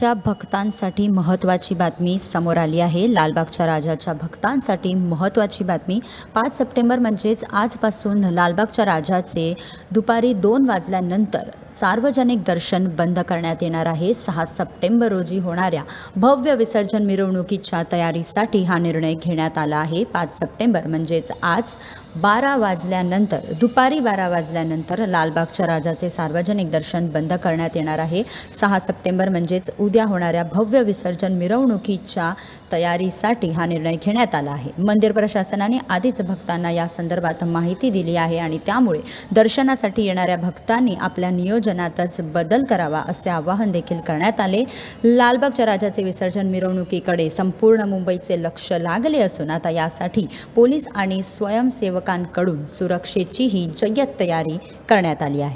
च्या भक्तांसाठी महत्त्वाची बातमी समोर आली आहे. लालबागच्या राजाच्या भक्तांसाठी महत्त्वाची बातमी. पाच सप्टेंबर म्हणजेच आजपासून लालबागच्या राजाचे दुपारी दोन वाजल्यानंतर सार्वजनिक दर्शन बंद करण्यात येणार आहे. सहा सप्टेंबर रोजी होणाऱ्या भव्य विसर्जन मिरवणुकीच्या तयारीसाठी हा निर्णय घेण्यात आला आहे. पाच सप्टेंबर म्हणजेच आज बारा वाजल्यानंतर दुपारी बारा वाजल्यानंतर लालबागच्या राजाचे सार्वजनिक दर्शन बंद करण्यात येणार आहे. सहा सप्टेंबर म्हणजेच उद्या होणाऱ्या भव्य विसर्जन मिरवणुकीच्या तयारीसाठी हा निर्णय घेण्यात आला आहे. मंदिर प्रशासनाने आधीच भक्तांना या संदर्भात माहिती दिली आहे आणि त्यामुळे दर्शनासाठी येणाऱ्या भक्तांनी आपल्या नियोजन नियोजनातच बदल करावा असे आवाहन देखील करण्यात आले. लालबागच्या राजाचे विसर्जन मिरवणुकीकडे संपूर्ण मुंबईचे लक्ष लागले असून आता यासाठी पोलीस आणि स्वयंसेवकांकडून सुरक्षेचीही जय्यत तयारी करण्यात आली आहे.